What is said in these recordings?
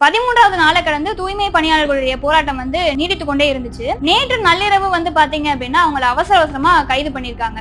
பதிமூன்றாவது நாளை கடந்து தூய்மை பணியாளர்களுடைய போராட்டம் வந்து நீடித்து கொண்டே இருந்துச்சு. நேற்று நள்ளிரவு வந்து பாத்தீங்க அப்படின்னா அவங்கள அவசர அவசரமா கைது பண்ணிருக்காங்க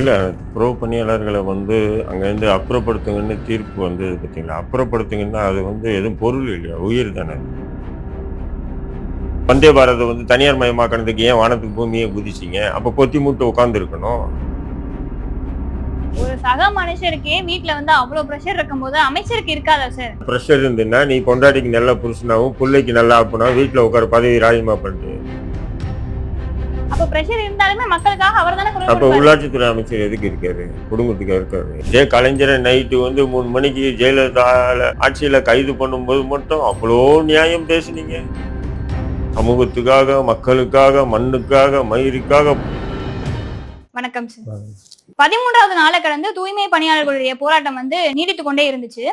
இல்ல புறவு பணியாளர்களை வந்து அங்கேருந்து அப்புறப்படுத்துங்கன்னு தீர்ப்பு வந்து பார்த்தீங்களா அப்புறப்படுத்துங்கன்னா அது வந்து எதுவும் பொருள் இல்லையா? உயிர் தானே. வந்தே பாரத வந்து தனியார் மயமாக்கினதுக்கு ஏன் வானத்துக்கு பூமியை குதிச்சிங்க? அப்போ கொத்தி மூட்டு உட்காந்துருக்கணும் ஒரு சக மனுஷருக்கே வீட்ல வந்து அவ்வளவு ப்ரெஷர் இருக்கும்போது அமைச்சருக்கு இருக்காதா சார் ப்ரெஷர் இருந்துன்னா நீ பொண்டாட்டிக்கு நல்ல புருஷனாவும் பிள்ளைக்கு நல்லா ஆப்புனா வீட்டில் உட்கார பதவி ராஜினாமா பண்ணிட்டு. அப்ப ப்ரெஷர் இருந்தாலுமே மக்களுக்காக அவர் தானே குரல் அப்போ. உள்ளாட்சித்துறை அமைச்சர் எதுக்கு இருக்காரு? குடும்பத்துக்கு இருக்காரு. இதே கலைஞரை நைட்டு வந்து மூணு மணிக்கு ஜெயலலிதால ஆட்சியில கைது பண்ணும்போது மட்டும் அவ்வளோ நியாயம் பேசுனீங்க. சமூகத்துக்காக மக்களுக்காக மண்ணுக்காக மயிருக்காக வணக்கம் சார் பதிமூன்றாவது நாளை கடந்து தூய்மை பணியாளர்களுடைய போராட்டம் வந்து நீடித்து கொண்டே இருந்துச்சு.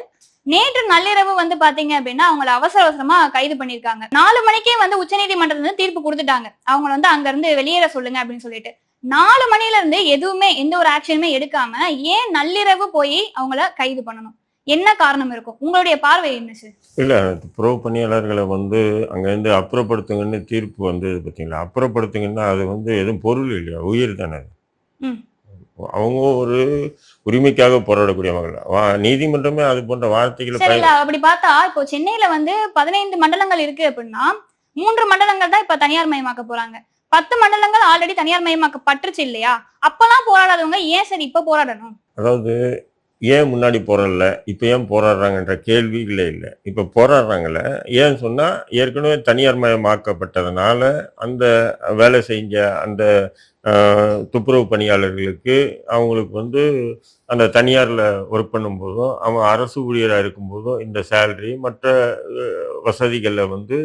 நேற்று நள்ளிரவு வந்து பாத்தீங்க அப்படின்னா அவங்கள அவசர அவசரமா கைது பண்ணிருக்காங்க நாலு மணிக்கே வந்து உச்சநீதிமன்றத்துல இருந்து தீர்ப்பு கொடுத்துட்டாங்க. அவங்கள வந்து அங்க இருந்து வெளியேற சொல்லுங்க அப்படின்னு சொல்லிட்டு. நாலு மணில இருந்து எதுவுமே எந்த ஒரு ஆக்ஷனுமே எடுக்காம ஏன் நள்ளிரவு போய் அவங்கள கைது பண்ணணும்? என்ன காரணம் இருக்கும்? உங்களுடைய பார்வை என்ன சார் இல்லை ப்ரோ பணியாளர்களை வந்து அங்கேருந்து அப்புறப்படுத்துங்கன்னு தீர்ப்பு வந்து பார்த்தீங்களா அப்புறப்படுத்துங்கன்னா அது வந்து எதுவும் பொருள் இல்லையா? உயிர் தானே அது. அவங்க ஒரு உரிமைக்காக போராடக்கூடியவங்க வா நீதிமன்றமே அது போன்ற வார்த்தைகளை அப்படி பார்த்தா இப்போ சென்னையில வந்து பதினைந்து மண்டலங்கள் இருக்கு அப்படின்னா மூன்று மண்டலங்கள் தான் இப்ப தனியார் மயமாக்க போறாங்க. பத்து மண்டலங்கள் ஆல்ரெடி தனியார் மயமாக்கப்பட்டுருச்சு இல்லையா? அப்பெல்லாம் போராடாதவங்க ஏன் சார் இப்ப போராடணும்? அதாவது ஏன் முன்னாடி போராடல இப்போ ஏன் போராடுறாங்கன்ற கேள்விகளே இல்லை. இப்போ போராடுறாங்கள ஏன் சொன்னால் ஏற்கனவே தனியார் மயமாக்கப்பட்டதுனால அந்த வேலை செஞ்ச அந்த துப்புரவு பணியாளர்களுக்கு அவங்களுக்கு வந்து அந்த தனியாரில் ஒர்க் பண்ணும்போதும் அவங்க அரசு ஊழியராக இருக்கும்போதும் இந்த சேலரி மற்ற வசதிகளில் வந்து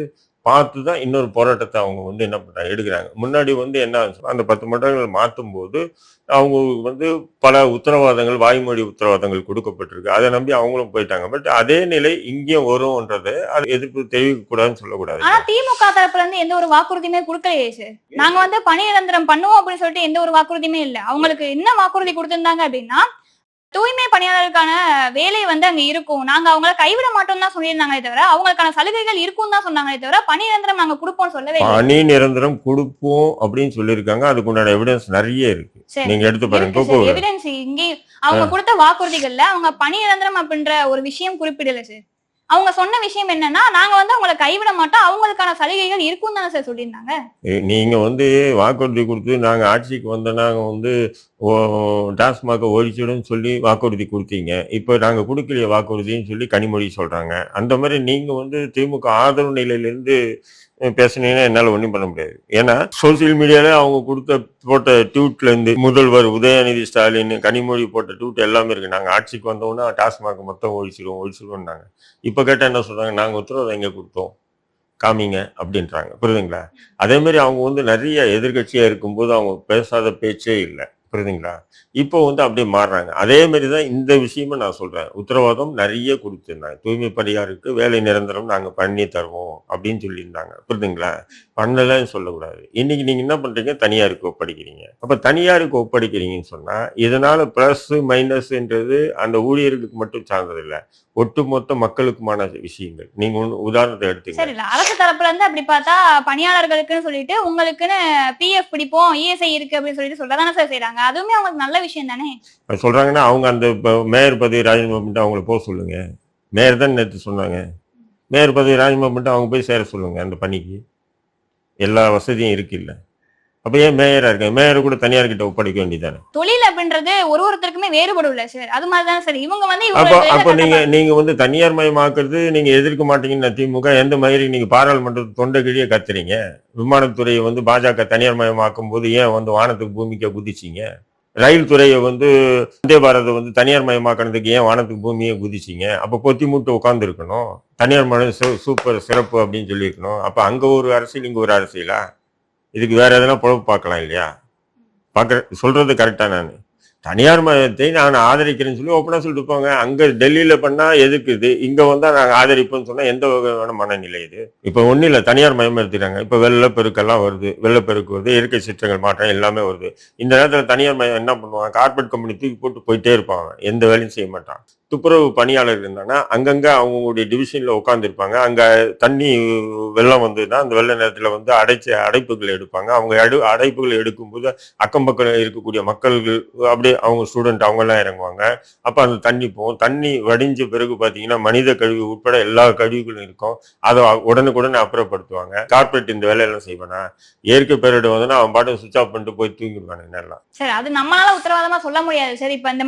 பார்த்து தான் இன்னொரு போராட்டத்தை அவங்க வந்து என்ன பண்ணுறாங்க எடுக்கிறாங்க. முன்னாடி வந்து என்ன ஆச்சு, அந்த பத்து மண்டலங்கள் மாற்றும் போது அவங்க வந்து பல உத்தரவாதங்கள் வாய்மொழி உத்தரவாதங்கள் கொடுக்கப்பட்டிருக்கு. அதை நம்பி அவங்களும் போயிட்டாங்க. பட் அதே நிலை இங்கேயும் வரும்ன்றதை அது எதிர்ப்பு தெரிவிக்கக்கூடாதுன்னு சொல்லக்கூடாது. ஆனா திமுக தரப்புல இருந்து எந்த ஒரு வாக்குறுதியுமே கொடுக்கலையே சார் நாங்க வந்து பணி நிரந்தரம் பண்ணுவோம் அப்படின்னு சொல்லிட்டு எந்த ஒரு வாக்குறுதியுமே இல்லை. அவங்களுக்கு என்ன வாக்குறுதி கொடுத்திருந்தாங்க அப்படின்னா தூய்மை பணியாளருக்கான வேலை வந்து அங்க இருக்கும். நாங்க அவங்கள கைவிட மாட்டோம் தான் சொல்லியிருந்தாங்களே தவிர அவங்களுக்கான சலுகைகள் இருக்கும் தான் சொன்னாங்களே தவிர பணி நிரந்தரம் நாங்க கொடுப்போம் சொல்லவே பணி நிரந்தரம் கொடுப்போம் அப்படின்னு சொல்லியிருக்காங்க. அதுக்கு உண்டான எவிடன்ஸ் நிறைய இருக்கு. சரி. நீங்க எடுத்து பாருங்க எவிடன்ஸ் இங்கே அவங்க கொடுத்த வாக்குறுதிகள்ல அவங்க பணி நிரந்தரம் அப்படின்ற ஒரு விஷயம் குறிப்பிடல சார் அவங்க சொன்ன விஷயம் என்னன்னா நாங்க வந்து அவங்கள கைவிட மாட்டோம். அவங்களுக்கான சலுகைகள் இருக்கும் தானே சார் சொல்லியிருந்தாங்க. நீங்க வந்து வாக்குறுதி கொடுத்து நாங்க ஆட்சிக்கு வந்த நாங்க வந்து டாஸ்மாக ஒழிச்சிடும் சொல்லி வாக்குறுதி கொடுத்தீங்க. இப்போ நாங்க கொடுக்கலையே வாக்குறுதின்னு சொல்லி கனிமொழி சொல்றாங்க. அந்த மாதிரி நீங்க வந்து திமுக ஆதரவு நிலையிலிருந்து பேசினீங்கன்னா என்னால் ஒன்றும் பண்ண முடியாது. ஏன்னா சோசியல் மீடியாவில் அவங்க கொடுத்த போட்ட டியூட்லேருந்து முதல்வர் உதயநிதி ஸ்டாலின் கனிமொழி போட்ட ட்வீட் எல்லாமே இருக்குது நாங்கள் ஆட்சிக்கு வந்தோம்னா டாஸ்மாக் மொத்தம் ஒழிச்சிடுவோம் ஒழிச்சிடுவோம்னாங்க இப்போ கேட்டால் என்ன சொல்கிறாங்க நாங்கள் உத்தரவாதம் எங்கே கொடுத்தோம்? காமிங்க அப்படின்றாங்க. புரியுதுங்களா? அதேமாரி அவங்க வந்து நிறைய எதிர்கட்சியாக இருக்கும்போது அவங்க பேசாத பேச்சே இல்லை. புரியுதுங்களா? இப்போ வந்து அப்படியே மாறுறாங்க. அதே மாதிரி தான் இந்த விஷயமும் நான் சொல்றேன். உத்தரவாதம் நிறைய கொடுத்துருந்தாங்க. தூய்மை பணியாருக்கு வேலை நிரந்தரம் நாங்க பண்ணி தருவோம் அப்படின்னு சொல்லியிருந்தாங்க. புரியுதுங்களா? பண்ணலன்னு சொல்லக்கூடாது. இன்னைக்கு நீங்க என்ன பண்றீங்க? தனியாருக்கு ஒப்படைக்கிறீங்க. அப்ப தனியாருக்கு ஒப்படைக்கிறீங்கன்னு சொன்னா இதனால பிளஸ் மைனஸ்ன்றது அந்த ஊழியர்களுக்கு மட்டும் சார்ந்ததில்லை. ஒட்டுமொத்த மக்களுக்குமான விஷயங்கள். நீங்க ஒண்ணு உதாரணத்தை எடுத்தீங்க சரி அரசு தரப்புல இருந்து அப்படி பார்த்தா பணியாளர்களுக்குன்னு சொல்லிட்டு உங்களுக்குன்னு பிஎஃப் பிடிப்போம் இஎஸ்ஐ இருக்கு அப்படின்னு சொல்லிட்டு சொல்லதானே சார் சொல்றாங்க. அதுவுமே அவங்களுக்கு நல்ல விஷயம் தானே? சொல்றாங்கன்னா அவங்க அந்த மேயர் பதவி ராஜினாமா பண்ணிட்டு அவங்கள போக சொல்லுங்க. மேயர் தான் நேற்று சொன்னாங்க. மேயர் பதவி ராஜினாமா பண்ணிட்டு அவங்க போய் சேர சொல்லுங்க அந்த பணிக்கு. எல்லா வசதியும் இருக்கு இல்லை. அப்ப ஏன் மேயரா இருக்க மேயரை கூட தனியார் கிட்ட ஒப்படைக்க வேண்டியதானே தொழில் அப்படின்றது ஒரு ஒருத்தருக்குமே வேறுபடும்ல சார். அது மாதிரிதான் சார். இவங்க வந்து அப்போ அப்போ நீங்க நீங்க வந்து தனியார் மயமாக்குறது நீங்க எதிர்க்க மாட்டீங்கன்னு திமுக எந்த மாதிரி நீங்க பாராளுமன்றத்து தொண்டை கிழிய கத்துறீங்க? விமானத்துறையை வந்து பாஜக தனியார் மயமாக்கும் போது ஏன் வந்து வானத்துக்கு பூமிக்க குதிச்சீங்க? ரயில் துறையை வந்து வந்தே பாரதை வந்து தனியார் மயமாக்கினதுக்கு ஏன் வானத்துக்கு பூமியை குதிச்சீங்க? அப்போ பொத்தி மூட்டு உட்காந்து இருக்கணும் தனியார் மயம் சூப்பர் சிறப்பு அப்படின்னு சொல்லியிருக்கணும். அப்போ அங்க ஒரு அரசியல் இங்க ஒரு அரசியலா? இதுக்கு வேற எதனா பொழப்பு பார்க்கலாம் இல்லையா? பார்க்குற சொல்றது கரெக்டாக நான். தனியார் மதத்தை நான் ஆதரிக்கிறேன்னு சொல்லி ஓப்பனாக சொல்லிட்டு போங்க. அங்கே டெல்லியில் பண்ணால் எதுக்கு இது? இங்கே வந்தால் நாங்கள் ஆதரிப்போம்னு சொன்னால் எந்த வகையான மனநிலை இது? இப்போ ஒன்றும் இல்லை தனியார் மயம் எடுத்துட்டாங்க. இப்போ வெள்ளப்பெருக்கெல்லாம் வருது. வெள்ளப்பெருக்கு வருது. இயற்கை சீற்றங்கள் மாற்றம் எல்லாமே வருது. இந்த நேரத்தில் தனியார் மயம் என்ன பண்ணுவாங்க? கார்பரேட் கம்பெனி தூக்கி போட்டு போயிட்டே இருப்பாங்க. எந்த வேலையும் செய்ய மாட்டான். துப்புரவு பணியாளர் இருந்தாங்கன்னா அங்கங்க அவங்களுடைய டிவிஷன்ல உட்காந்துருப்பாங்க அங்க தண்ணி வெள்ளம் வந்ததுன்னா அந்த வெள்ள நேரத்துல வந்து அடைச்ச அடைப்புகள் எடுப்பாங்க. அவங்க அடு அடைப்புகள் எடுக்கும்போது அக்கம் பக்கம் இருக்கக்கூடிய மக்கள்கள் அப்படியே அவங்க ஸ்டூடெண்ட் அவங்க எல்லாம் இறங்குவாங்க. அப்ப அந்த தண்ணி போகும். தண்ணி வடிஞ்ச பிறகு பாத்தீங்கன்னா மனித கழிவு உட்பட எல்லா கழிவுகளும் இருக்கும். அதை உடனுக்குடனே அப்புறப்படுத்துவாங்க. கார்பரேட் இந்த வேலையெல்லாம் செய்வானா? இயற்கை பேரிட வந்தோன்னா அவன் பாட்டு சுவிச் ஆஃப் பண்ணிட்டு போய் தூங்கிடுவானுங்க நேரம் சரி அது நம்மளால உத்தரவாதமா சொல்ல முடியாது. சரி இப்ப இந்த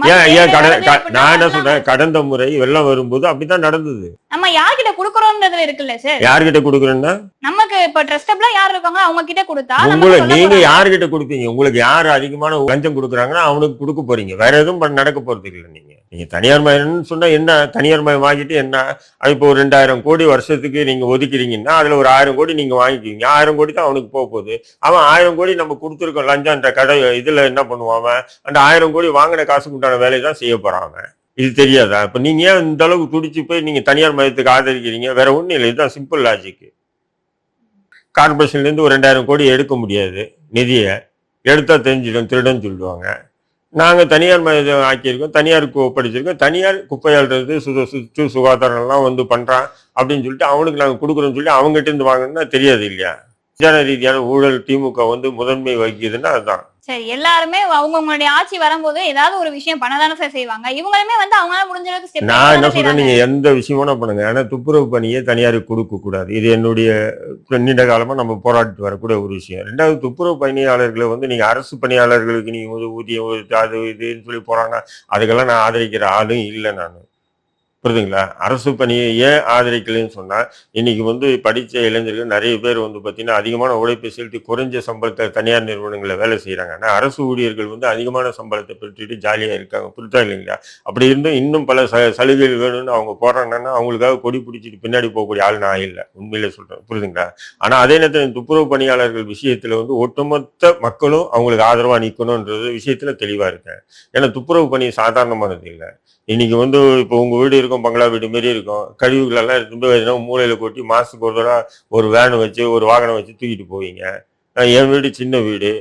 நான் என்ன சொல்றேன்? கடந்த முறை வெள்ளம் வரும்போது அப்படித்தான் நடந்தது. நம்ம யார்கிட்ட குடுக்கறோம்ன்றதுல இருக்குல்ல சார் யார்கிட்ட கொடுக்குறேன்னா? நமக்கு இப்ப ட்ரஸ்டபிளா யார் இருக்காங்க? அவங்க கிட்ட கொடுத்தா நம்ம உங்களை சொல்ல நீங்க. யார்கிட்ட கொடுப்பீங்க? உங்களுக்கு யார் அதிகமான லஞ்சம் கொடுக்குறாங்கன்னா அவனுக்கு கொடுக்க போறீங்க. வேற எதுவும் பண்ண- நடக்க போறது இல்லை நீங்க. நீங்க தனியார் மயம்னு சொன்னா என்ன? தனியார் மயம் வாங்கிட்டு என்ன? அது இப்போ ஒரு ரெண்டாயிரம் கோடி வருஷத்துக்கு நீங்க ஒதுக்குறீங்கன்னா அதுல ஒரு ஆயிரம் கோடி நீங்க வாங்கிக்குவீங்க. ஆயிரம் கோடி தான் அவனுக்கு போக போகுது. அவன் ஆயிரம் கோடி நம்ம கொடுத்துருக்கோம் லஞ்சம்ன்ற கடை இதுல என்ன பண்ணுவான் அந்த ஆயிரம் கோடி வாங்கின காசுக்கு உண்டான வேலையை தான் செய்ய போறான் அவன். இது தெரியாதா? இப்போ நீங்கள் ஏன் இந்த அளவுக்கு துடிச்சு போய் நீங்கள் தனியார் மையத்துக்கு ஆதரிக்கிறீங்க? வேற ஒன்றும் இல்லை. இதுதான் சிம்பிள் லாஜிக்கு கார்பரேஷன்லேருந்து ஒரு ரெண்டாயிரம் கோடி எடுக்க முடியாது. நிதியை எடுத்தால் தெரிஞ்சிடும் திருடன்னு சொல்லுவாங்க. நாங்கள் தனியார் மயம் ஆக்கியிருக்கோம் தனியாருக்கு ஒப்படைச்சிருக்கோம். தனியார் குப்பையாளுறது சுத சுற்று சுகாதாரம்லாம் வந்து பண்ணுறான் அப்படின்னு சொல்லிட்டு அவனுக்கு நாங்கள் கொடுக்குறோன்னு சொல்லி அவங்ககிட்ட இருந்து வாங்கணும்னா தெரியாது இல்லையா? ஜன ரீதியான ஊழல் திமுக வந்து முதன்மை வகிக்குதுன்னா அதுதான் சரி எல்லாருமே அவங்கவுங்களுடைய ஆட்சி வரும்போது ஏதாவது ஒரு விஷயம் பண்ணதானே சார் செய்வாங்க. இவங்களுமே வந்து அவங்களால முடிஞ்ச அளவுக்கு நான் என்ன சொல்றேன். நீங்க எந்த விஷயமும் பண்ணுங்க. ஆனா துப்புரவு பணியை தனியாருக்கு கொடுக்க கூடாது. இது என்னுடைய நீண்ட காலமா நம்ம போராடிட்டு வரக்கூடிய ஒரு விஷயம். ரெண்டாவது துப்புரவு பணியாளர்களை வந்து நீங்க அரசு பணியாளர்களுக்கு நீங்க வந்து ஊதியம் அது இதுன்னு சொல்லி போறாங்க அதுக்கெல்லாம் நான் ஆதரிக்கிற ஆளும் இல்லை நான். புரியுதுங்களா? அரசு பணியை ஏன் ஆதரிக்கலைன்னு சொன்னால் இன்னைக்கு வந்து படித்த இளைஞர்கள் நிறைய பேர் வந்து பார்த்தீங்கன்னா அதிகமான உழைப்பை செலுத்தி குறைஞ்ச சம்பளத்தை தனியார் நிறுவனங்களில் வேலை செய்கிறாங்க ஆனால் அரசு ஊழியர்கள் வந்து அதிகமான சம்பளத்தை பெற்றுட்டு ஜாலியாக இருக்காங்க. புரிதா இல்லைங்களா? அப்படி இருந்தும் இன்னும் பல ச சலுகைகள் வேணும்னு அவங்க போடுறாங்கன்னா அவங்களுக்காக கொடி பிடிச்சிட்டு பின்னாடி போகக்கூடிய ஆள் நான் இல்லை. உண்மையில சொல்கிறேன் புரியுதுங்களா? ஆனால் அதே நேரத்தில் துப்புரவு பணியாளர்கள் விஷயத்தில் வந்து ஒட்டுமொத்த மக்களும் அவங்களுக்கு ஆதரவாக நிற்கணுன்றது விஷயத்தில் தெளிவாக இருக்கேன். ஏன்னா துப்புரவு பணி சாதாரணமானது இல்லை. இன்னைக்கு வந்து இப்போ உங்க வீடு இருக்கும் பங்களா வீடு மாரி இருக்கும். கழிவுகள் எல்லாம் போய் எதுனா கொட்டி மாதத்துக்கு ஒரு தடவை ஒரு வேன் வச்சு ஒரு வாகனம் வச்சு தூக்கிட்டு போவீங்க. என் வீடு சின்ன வீடு.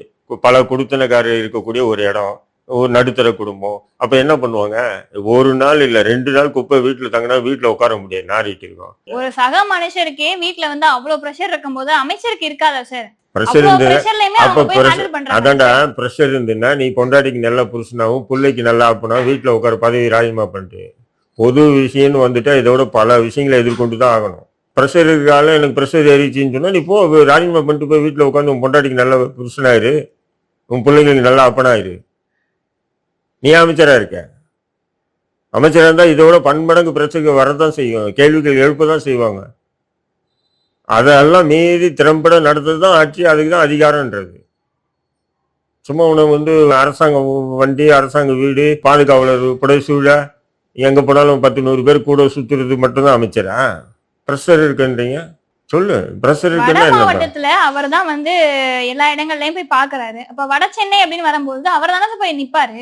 பல குடுத்தனக்காரர் இருக்கக்கூடிய ஒரு இடம். ஒரு நடுத்தர குடும்பம். அப்ப என்ன பண்ணுவாங்க? ஒரு நாள் இல்ல ரெண்டு நாள் குப்பை வீட்டுல தங்கினா வீட்டுல உட்கார முடியாது. நாரிட்டு இருக்கோம். ஒரு சக மனுஷருக்கே வீட்ல வந்து அவ்வளவு பிரஷர் இருக்கும்போது அமைச்சருக்கு இருக்காதா சார் ப்ரெஷர் அவ்வளவு இருந்து பிரஷர்லயுமே அப்ப பண்றாங்க. அதான்டா ப்ரெஷர் இருந்துன்னா நீ பொண்டாட்டிக்கு நல்ல புருஷனாவும் பிள்ளைக்கு நல்லா அப்பனா வீட்டுல உட்கார பதவி ராஜினாமா பண்ணிட்டு. பொது விஷயம்னு வந்துட்டா இதோட பல விஷயங்களை எதிர்கொண்டு தான் ஆகணும். ப்ரெஷர் இருக்கால எனக்கு ப்ரெஷர் ஏறிச்சின்னு சொன்னா நீ போ ராஜினாமா பண்ணிட்டு போய் வீட்டுல உட்காந்து உன் பொண்டாட்டிக்கு நல்ல புருஷனாயிரு. உன் பிள்ளைங்களுக்கு நல்ல அப்பனாயிரு. நீ அமைச்சரா இருக்க? அமைச்சரா இருந்தா இதோட பன்மடங்கு பிரச்சனை வரதான் செய்யும். கேள்விகள் எழுப்பதான் செய்வாங்க. அதெல்லாம் மீறி திறம்பட நடத்துறது தான் ஆட்சி அதுக்கு தான் அதிகாரம்ன்றது. சும்மா உனக்கு வந்து அரசாங்க வண்டி அரசாங்க வீடு பாதுகாவலர் புடைசூழ எங்க போனாலும் பத்து நூறு பேர் கூட சுத்துறது மட்டும்தான் அமைச்சரா? ப்ரெஷர் இருக்குன்றீங்க? சொல்லு ப்ரெஷர் இருக்குன்னா மாவட்டத்துல அவர் தான் வந்து எல்லா இடங்கள்லயும் போய் பாக்குறாரு. அப்ப வட சென்னை அப்படின்னு வரும்போது அவர் தானே போய் நிப்பாரு?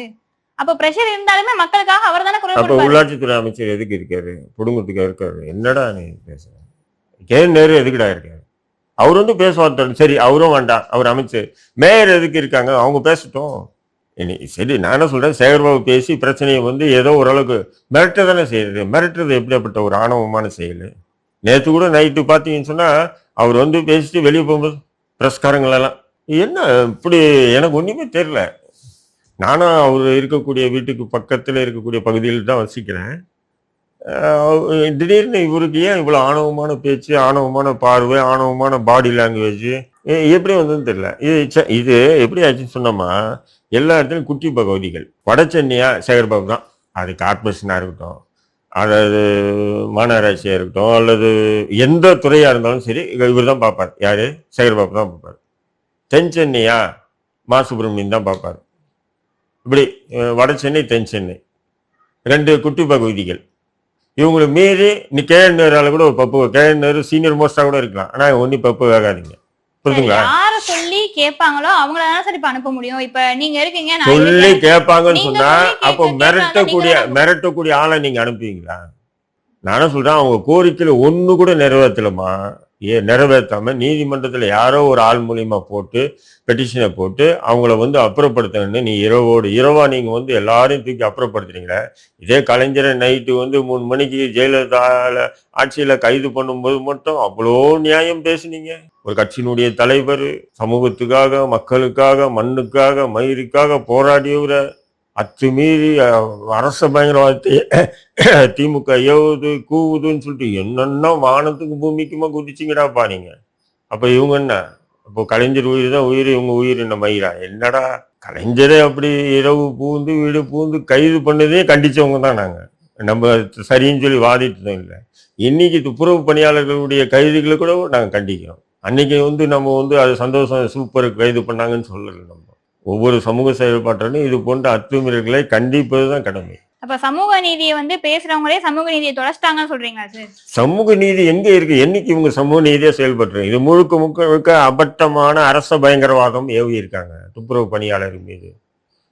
அப்ப பிரஷர் இருந்தாலுமே மக்களுக்காக அவர் தானே குரல் அப்ப கொடுப்பாரு. உள்ளாட்சித்துறை அமைச்சர் எதுக்கு இருக்காரு? புடுங்கத்துக்கு இருக்காரு. என்னடா நீ பேசுற? கே நேரு எதுக்குடா இருக்காரு? அவர் வந்து பேசுவார் சரி அவரும் வேண்டாம். அவர் அமைச்சர் மேயர் எதுக்கு இருக்காங்க? அவங்க பேசட்டும். இனி சரி நான் என்ன சொல்றேன்? சேகர்பாபு பேசி பிரச்சனையை வந்து ஏதோ ஓரளவுக்கு மிரட்ட தானே செய்யறது மிரட்டுறது எப்படியாப்பட்ட ஒரு ஆணவமான செயல்? நேற்று கூட நைட்டு பார்த்தீங்கன்னு சொன்னால் அவர் வந்து பேசிட்டு வெளியே போகும்போது பிரஸ்காரங்களெல்லாம் என்ன இப்படி எனக்கு ஒன்றுமே தெரியல. நானும் அவர் இருக்கக்கூடிய வீட்டுக்கு பக்கத்தில் இருக்கக்கூடிய பகுதியில் தான் வசிக்கிறேன். திடீர்னு இவருக்கு ஏன் இவ்வளோ ஆணவமான பேச்சு ஆணவமான பார்வை ஆணவமான பாடி லாங்குவேஜ் எப்படி வந்ததுன்னு தெரியல. இது இது எப்படி ஆச்சுன்னு சொன்னோமா எல்லா இடத்துலையும் குட்டி பகவதிகள். வட சென்னையா சேகர்பாபு தான். அது கார்பரேஷனாக இருக்கட்டும் அதாவது மாநகராட்சியாக இருக்கட்டும் அல்லது எந்த துறையாக இருந்தாலும் சரி இவர் தான் பார்ப்பார். யார்? சேகர்பாபு தான் பார்ப்பார். தென் சென்னையா? மா சுப்பிரமணியன் தான் பார்ப்பார். இப்படி வட சென்னை தென் சென்னை. ரெண்டு குட்டி பகுதிகள் இவங்களை மீறி நீ கேஎன் நேரால கூட ஒரு பப்பு கேஎன் நேரு சீனியர் மோஸ்டா கூட இருக்கலாம். ஆனா ஒன்னி பப்பு வேகாதீங்க. சரி, புரியுதுங்களா யார சொல்லி கேட்பாங்களோ அவங்கள தானே சரி இப்ப அனுப்ப முடியும். இப்ப நீங்க இருக்கீங்க சொல்லி. கேட்பாங்கன்னு சொன்னா அப்போ மிரட்டக்கூடிய மிரட்டக்கூடிய ஆளை நீங்க அனுப்புவீங்களா? நானும் சொல்றேன் அவங்க கோரிக்கையில ஒண்ணு கூட நிறைவேற்றலமா ஏ நிறைவேற்றாம நீதிமன்றத்தில் யாரோ ஒரு ஆள் மூலியமா போட்டு பெட்டிஷனை போட்டு அவங்கள வந்து அப்புறப்படுத்தணும்னு நீ இரவோடு இரவா நீங்க வந்து எல்லாரையும் தூக்கி அப்புறப்படுத்துறீங்களே? இதே கலைஞரை நைட்டு வந்து மூணு மணிக்கு ஜெயலலிதால ஆட்சியில கைது பண்ணும்போது மட்டும் அவ்வளோ நியாயம் பேசுனீங்க? ஒரு கட்சியினுடைய தலைவர் சமூகத்துக்காக மக்களுக்காக மண்ணுக்காக மயிருக்காக போராடியவரை அத்துமீறி அரச பயங்கரவாதத்தை திமுக ஏவுது கூவுதுன்னு சொல்லிட்டு என்னென்ன வானத்துக்கு பூமிக்குமா குதிச்சிங்கடாப்பா நீங்கள் அப்போ இவங்க என்ன? இப்போ கலைஞர் உயிர் தான் உயிர் இவங்க உயிர் என்ன மயிரா என்னடா? கலைஞரே அப்படி இரவு பூந்து வீடு பூந்து கைது பண்ணதே கண்டிச்சவங்க தான் நாங்கள் நம்ம சரின்னு சொல்லி வாதிட்டதும் இல்லை. இன்னைக்கு துப்புரவு பணியாளர்களுடைய கைதுகளை கூட நாங்கள் கண்டிக்கிறோம். அன்னைக்கு வந்து நம்ம வந்து அது சந்தோஷம் சூப்பர் கைது பண்ணாங்கன்னு சொல்லலை நம்ம. ஒவ்வொரு சமூக செயல்பாட்டிலும் இது போன்ற அத்துமீறல்களை கண்டிப்பது தான் கடமை. அப்ப சமூக நீதியை வந்து பேசுறவங்களே சமூக நீதியை தொலைச்சிட்டாங்கன்னு சொல்றீங்களா சார்? சமூக நீதி எங்க இருக்கு? என்னைக்கு இவங்க சமூக நீதியா செயல்படுறாங்க இது முழுக்க முழுக்க முழுக்க அபட்டமான அரச பயங்கரவாதம் ஏவி இருக்காங்க. துப்புரவு பணியாளர் மீது.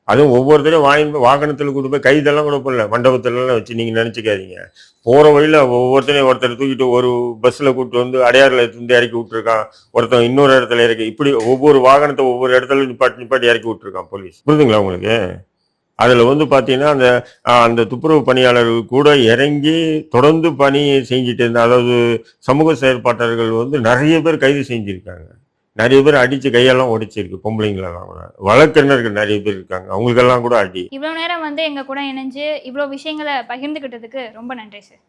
அதுவும் ஒவ்வொருத்தரையும் வாங்கி வாகனத்தில் கொண்டு போய் கைதெல்லாம் கூட பண்ணல மண்டபத்துலலாம் வச்சு நீங்கள் நினச்சிக்காதீங்க. போகிற வழியில் ஒவ்வொருத்தரையும் ஒருத்தர் தூக்கிட்டு ஒரு பஸ்ஸில் கூப்பிட்டு வந்து அடையாறுல இருந்து இறக்கி விட்டுருக்கான். ஒருத்தன் இன்னொரு இடத்துல இறக்கி இப்படி ஒவ்வொரு வாகனத்தை ஒவ்வொரு இடத்துல நிப்பாட்டி நிப்பாட்டி இறக்கி விட்டுருக்கான் போலீஸ். புரியுதுங்களா உங்களுக்கு? அதில் வந்து பார்த்தீங்கன்னா அந்த அந்த துப்புரவு பணியாளர்கள் கூட இறங்கி தொடர்ந்து பணி செஞ்சுட்டு இருந்த அதாவது சமூக செயற்பாட்டாளர்கள் வந்து நிறைய பேர் கைது செஞ்சுருக்காங்க. நிறைய பேர் அடிச்சு கையெல்லாம் உடைச்சிருக்கு பொம்பளைங்களெல்லாம் கூட. வழக்கறிஞர்கள் நிறைய பேர் இருக்காங்க. அவங்களுக்கெல்லாம் கூட அடி. இவ்வளவு நேரம் வந்து எங்க கூட இணைஞ்சு இவ்வளவு விஷயங்களை பகிர்ந்துகிட்டதுக்கு ரொம்ப நன்றி சார்